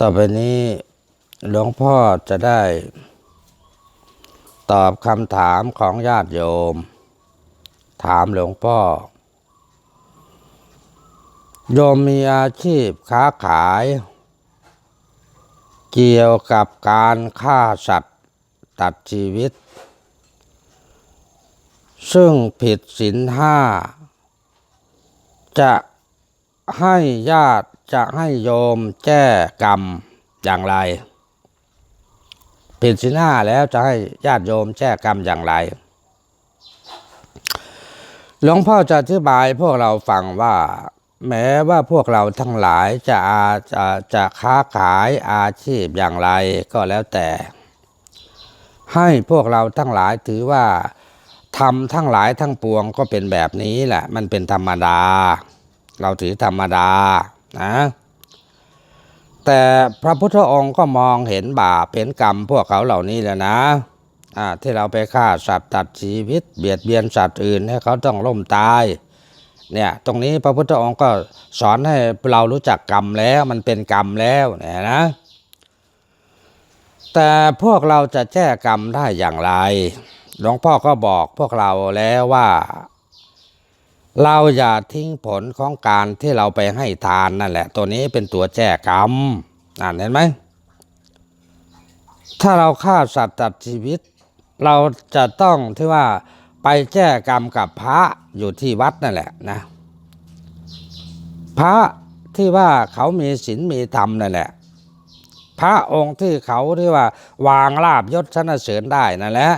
ต่อไปนี้หลวงพ่อจะได้ ตอบคำถามของญาติโยม ถามหลวงพ่อ โยมมีอาชีพค้าขาย เกี่ยวกับการฆ่าสัตว์ตัดชีวิต ซึ่งผิดศีลห้า จะให้ญาติ จะให้โยมแก้กรรมอย่างไรผิดศีลห้าแล้วจะให้ญาติโยมแก้กรรมอย่างไร หลวงพ่อจะอธิบายพวกเราฟังว่า แม้ว่าพวกเราทั้งหลายจะอาจะจะค้าขายอาชีพอย่างไรก็แล้วแต่ ให้พวกเราทั้งหลายถือว่าทำทั้งหลายทั้งปวงก็เป็นแบบนี้แหละ มันเป็นธรรมดา เราถือธรรมดา นะแต่พระพุทธองค์ก็มองเห็นบาปเห็นกรรมพวกเขาเหล่านี้แล้วนะที่เราไปฆ่าสัตว์ตัดชีวิต เบียดเบียนสัตว์อื่นให้เขาต้องล่มตายเนี่ยตรงนี้พระพุทธองค์ก็สอนให้เรารู้จักกรรมแล้วมันเป็นกรรมแล้วเนี่ยนะ แต่พวกเราจะแก้กรรมได้อย่างไรหลวงพ่อก็บอกพวกเราแล้วว่า เราอย่าทิ้งผลของการที่เราไปให้ทานนั่นแหละ ตัวนี้เป็นตัวแก้กรรมอ่านเห็นไหม ถ้าเราฆ่าสัตว์ตัดชีวิต เราจะต้องที่ว่าไปแก้กรรมกับพระอยู่ที่วัดนั่นแหละนะ พระที่ว่าเขามีศีลมีธรรมนั่นแหละ พระองค์ที่เขาที่ว่าวางลาบยศชนะเสริญได้นั่นแหละ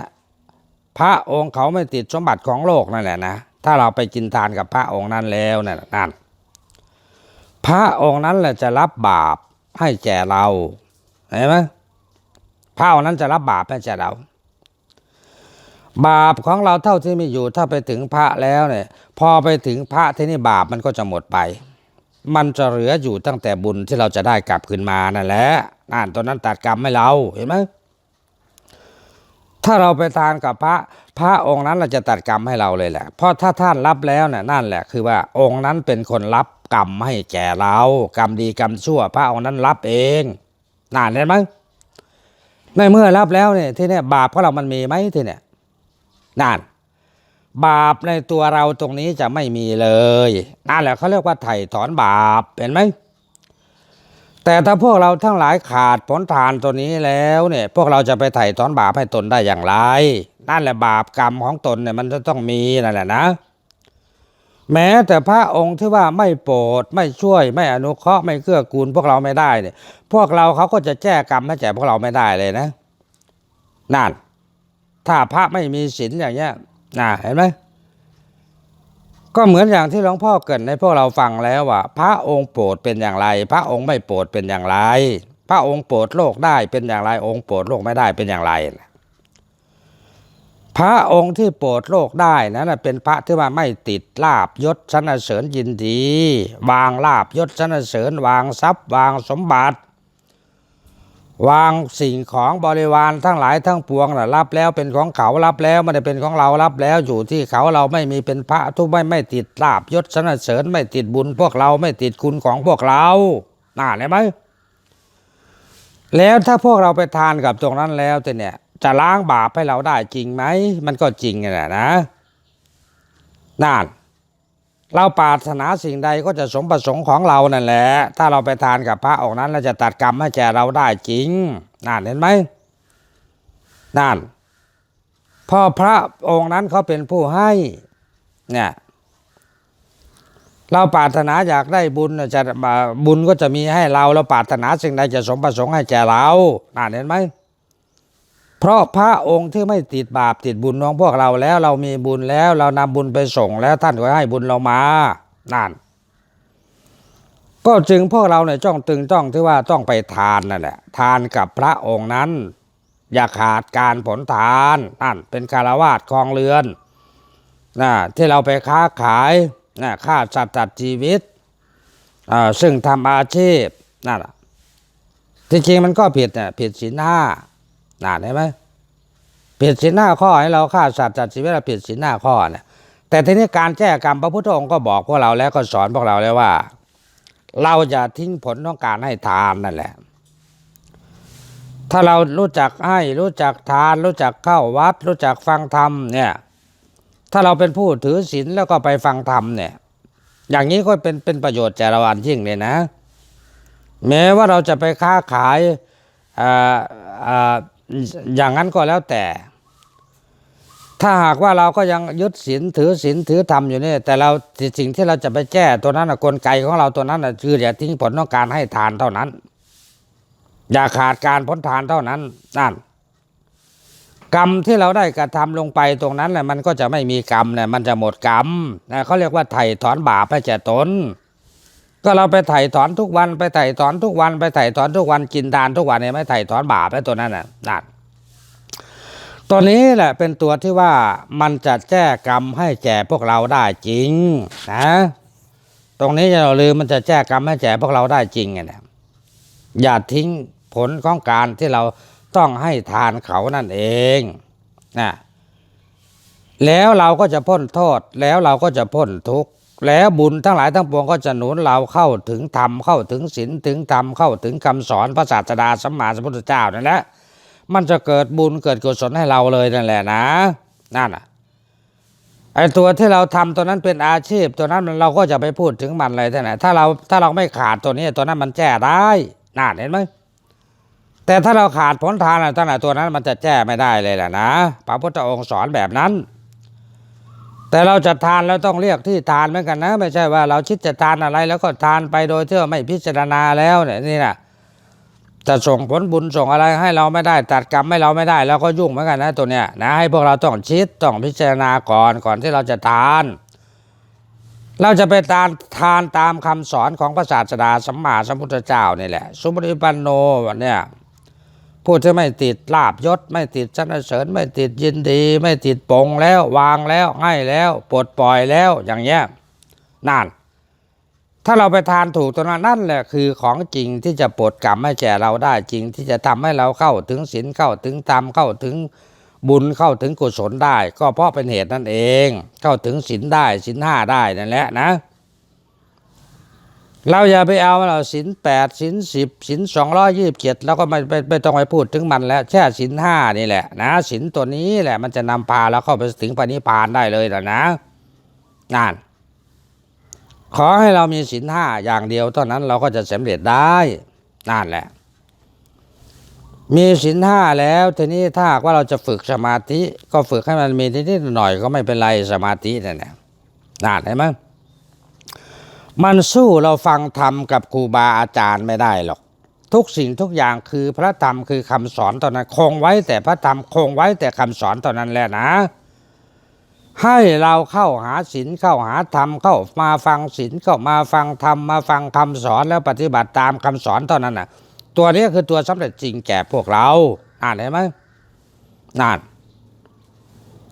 พระองค์เขาไม่ติดสมบัติของโลกนั่นแหละนะ ถ้าเราไปกินทานกับพระองค์นั้นแล้วนั่นนั่นพระองค์นั้นแหละจะรับบาปให้แก่เราเห็นไหมพระองค์นั้นจะรับบาปให้แก่เรา บาปของเราเท่าที่มีอยู่ ถ้าไปถึงพระแล้วเนี่ย พอไปถึงพระที่นี่บาปมันก็จะหมดไป มันจะเหลืออยู่ตั้งแต่บุญที่เราจะได้กลับคืนมานั่นแหละนั่นตอนนั้นตัดกรรมให้เราเห็นไหมถ้าเราไปทานกับพระ พระองค์นั้นเราจะตัดกรรมให้เราเลยแหละ เพราะถ้าท่านรับแล้วเนี่ยนั่นแหละ คือว่าองค์นั้นเป็นคนรับกรรมให้แก่เรา กรรมดีกรรมชั่ว พระองค์นั้นรับเองนั่นเห็นไหมในเมื่อรับแล้วเนี่ยที่เนี่ยบาปของเรามันมีไหมที่เนี่ยนั่นบาปในตัวเราตรงนี้จะไม่มีเลยนั่นแหละเขาเรียกว่าไถ่ถอนบาปเห็นไหมแต่ถ้าพวกเราทั้งหลายขาดผลทานตัวนี้แล้วเนี่ย พวกเราจะไปไถ่ถอนบาปให้ตนได้อย่างไร นั่นแหละบาปกรรมของตนเนี่ยมันจะต้องมีนั่นแหละนะ แม้แต่พระองค์ที่ว่าไม่โปรดไม่ช่วยไม่อนุเคราะห์ไม่เกื้อกูลพวกเราไม่ได้เนี่ย พวกเราเขาก็จะแก้กรรมให้แก่พวกเราไม่ได้เลยนะนั่นถ้าพระไม่มีศีลอย่างเงี้ยน่ะเห็นไหมก็เหมือนอย่างที่หลวงพ่อเกิดในพวกเราฟังแล้วว่า พระองค์โปรดเป็นอย่างไร พระองค์ไม่โปรดเป็นอย่างไร พระองค์โปรดโลกได้เป็นอย่างไร องค์โปรดโลกไม่ได้เป็นอย่างไร พระองค์ที่โปรดโลกได้นั้นเป็นพระที่ว่าไม่ติดลาบยศชนะเสริญยินดี วางลาบยศชนะเสริญวางทรัพย์ วางสมบัติ วางสิ่งของบริวารทั้งหลายทั้งปวงนะรับแล้วเป็นของเขารับแล้วไม่ได้เป็นของเรารับแล้วอยู่ที่เขาเราไม่มีเป็นพระทุกไม่ไม่ติดลาบยศสนเสริญไม่ติดบุญพวกเราไม่ติดคุณของพวกเราน่าเห็นไหมแล้วถ้าพวกเราไปทานกับตรงนั้นแล้วแต่เนี่ย จะล้างบาปให้เราได้จริงไหม มันก็จริงแหละนะนั่นเราปรารถนาสิ่งใดก็จะสมประสงค์ของเรานั่นแหละ ถ้าเราไปทานกับพระองค์นั้นเราจะตัดกรรมให้แก่เราได้จริงนั่นเห็นไหมนั่นเพอพระองค์นั้นเขาเป็นผู้ให้เนี่ยเราปรารถนาอยากได้บุญจะบุญก็จะมีให้เรา เราปรารถนาสิ่งใดจะสมประสงค์ให้แก่เรานั่นเห็นไหม เพราะพระองค์ที่ไม่ติดบาปติดบุญของพวกเราแล้ว เรามีบุญแล้ว เรานำบุญไปส่งแล้วท่านก็ให้บุญเรามานั่นก็จึงพวกเราเนี่ยจ้องตึงจ้องที่ว่าต้องไปทานนั่นแหละทานกับพระองค์นั้น อย่าขาดการผลทานนั่นเป็นคารวาสคลองเรือนนะที่เราไปค้าขายนะฆ่าสัตว์ตัดชีวิตอ่าซึ่งทำอาชีพนั่นแหละที่จริงมันก็ผิดเนี่ยผิดศีลห้า น่าเห็นไหมผิดศีลหน้าข้อให้เราฆ่าสัตว์จัดชีวิตเราผิดศีลหน้าข้อเนี่ยแต่ทีนี้การแก้กรรมพระพุทธองค์ก็บอกพวกเราแล้วก็สอนพวกเราแล้วว่า เราจะทิ้งผลของการให้ทานนั่นแหละ ถ้าเรารู้จักให้รู้จักทาน รู้จักเข้าวัด รู้จักฟังธรรมเนี่ย ถ้าเราเป็นผู้ถือศีลแล้วก็ไปฟังธรรมเนี่ย อย่างนี้ก็เป็นเป็นประโยชน์แก่เราอันยิ่งเลยนะ แม้ว่าเราจะไปค้าขายอ่าอ่า อย่างนั้นก็แล้วแต่ ถ้าหากว่าเราก็ยังยึดศีลถือศีลถือธรรมอยู่เนี่ย แต่เราสิ่งที่เราจะไปแก้ตัวนั้นกลไกของเราตัวนั้นคืออย่าทิ้งผลของการให้ทานเท่านั้น อย่าขาดการพ้นทานเท่านั้นนั่นกรรมที่เราได้กระทำลงไปตรงนั้นแหละมันก็จะไม่มีกรรมเนี่ยมันจะหมดกรรมนะเขาเรียกว่าไถ่ถอนบาปให้แก่ตน ก็เราไปไถ่ถอนทุกวันไปไถ่ถอนทุกวันไปไถ่ถอนทุกวันกินทานทุกวันเนี่ยไม่ไถ่ถอนบาปแล้ตัวนั้นน่ะนั่นตัวนี้แหละเป็นตัวที่ว่ามันจะแก้กรรมให้แก่พวกเราได้จริงนะตรงนี้อย่าเราลืมมันจะแก้กรรมให้แก่พวกเราได้จริงไงนี่ยอย่าทิ้งผลของการที่เราต้องให้ทานเขานั่นเองนะแล้วเราก็จะพ้นโทษแล้วเราก็จะพ้นทุกข์ แล้วบุญทั้งหลายทั้งปวงก็จะหนุนเราเข้าถึงธรรมเข้าถึงศีลถึงธรรมเข้าถึงคำสอนพระศาสดาสัมมาสัมพุทธเจ้านั่นแหละมันจะเกิดบุญเกิดกุศลให้เราเลยนั่นแหละนะนั่นอะไอตัวที่เราทำตัวนั้นเป็นอาชีพ ตัวนั้นเราก็จะไปพูดถึงมันเลยท่านไหนถ้าเราถ้าเราไม่ขาดตัวนี้ตัวนั้นมันแก้ได้น่าเห็นไหมแต่ถ้าเราขาดผลทานอะไรตั้งแต่ตัวนั้นมันจะแก้ไม่ได้เลยแหละนะพระพุทธองค์สอนแบบนั้น แต่เราจะทานเราต้องเรียกที่ทานเหมือนกันนะ ไม่ใช่ว่าเราคิดจะทานอะไร แล้วก็ทานไปโดยที่ไม่พิจารณาแล้วเนี่ยนี่นะจะส่งผลบุญส่งอะไรให้เราไม่ได้ตัดกรรมให้เราไม่ได้เราก็ยุ่งเหมือนกันนะตัวเนี้ยนะให้พวกเราต้องคิดต้องพิจารณาก่อนก่อนที่เราจะทาน เราจะไปทานทานตามคำสอนของพระศาสดาสัมมาสัมพุทธเจ้านี่แหละ สุปฏิปันโนเนี่ย ผู้ที่ไม่ติดลาบยศ ไม่ติดชนเสริญไม่ติดยินดี ไม่ติดปงแล้ววางแล้วให้แล้วปลดปล่อยแล้วอย่างเงี้ยนั่นถ้าเราไปทานถูกตัวนั้นนั่นแหละคือของจริงที่จะปลดกรรมให้แก่เราได้จริง ที่จะทำให้เราเข้าถึงศีลเข้าถึงธรรมเข้าถึงบุญเข้าถึงกุศลได้ ก็เพราะเป็นเหตุนั่นเอง เข้าถึงศีลได้ศีลห้าได้นั่นแหละนะ เราอย่าไปเอาเราสินแปดสินสิบสินสองร้อยยี่สิบเจ็ดแล้วก็ไม่ไม่ไม่ต้องไปพูดถึงมันแล้วแค่สินห้านี่แหละนะสินตัวนี้แหละมันจะนำพาเราเข้าไปถึงปณิพานได้เลยนะนะนั่นขอให้เรามีสินห้าอย่างเดียวเท่านั้นเราก็จะสำเร็จได้นั่นแหละ มีสินห้าแล้วทีนี้ถ้าว่าเราจะฝึกสมาธิ ก็ฝึกให้มันมีนิดๆหน่อยก็ไม่เป็นไรสมาธินั่นแหละนั่นเห็นไหม มันสู้เราฟังธรรมกับครูบาอาจารย์ไม่ได้หรอก ทุกสิ่งทุกอย่างคือพระธรรมคือคำสอนตอนนั้นคงไว้แต่พระธรรมคงไว้แต่คำสอนตอนนั้นแหละนะ ให้เราเข้าหาศีลเข้าหาธรรมเข้ามาฟังศีลเข้ามาฟังธรรมมาฟังคำสอนแล้วปฏิบัติตามคำสอนตอนนั้นน่ะ ตัวนี้คือตัวสำเร็จจริงแก่พวกเราอ่านเห็นไหมนั่น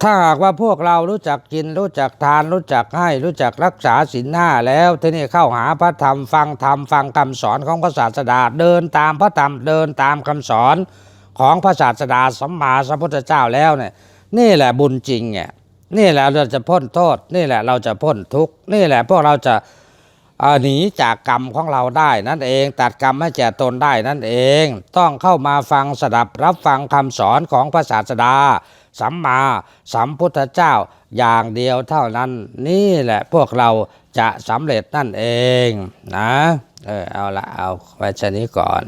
ถ้าหากว่าพวกเรารู้จักกิน รู้จักทาน รู้จักให้ รู้จักรักษาศีลห้าแล้วที่นี้เข้าหาพระธรรมฟังธรรมฟังคำสอนของพระศาสดาเดินตามพระธรรมเดินตามคำสอนของพระศาสดาสัมมาสัมพุทธเจ้าแล้วเนี่ยนี่แหละบุญจริงเนี่ยนี่แหละเราจะพ้นโทษ นี่แหละเราจะพ้นทุกข์นี่แหละพวกเราจะหนีจากกรรมของเราได้นั่นเองตัดกรรมให้แก่ตนได้นั่นเอง ต้องเข้ามาฟังสดับรับฟังคำสอนของพระศาสดา สัมมาสัมพุทธเจ้าอย่างเดียวเท่านั้น นี่แหละพวกเราจะสำเร็จนั่นเองนะเออเอาละเอาไว้ชนี้ก่อน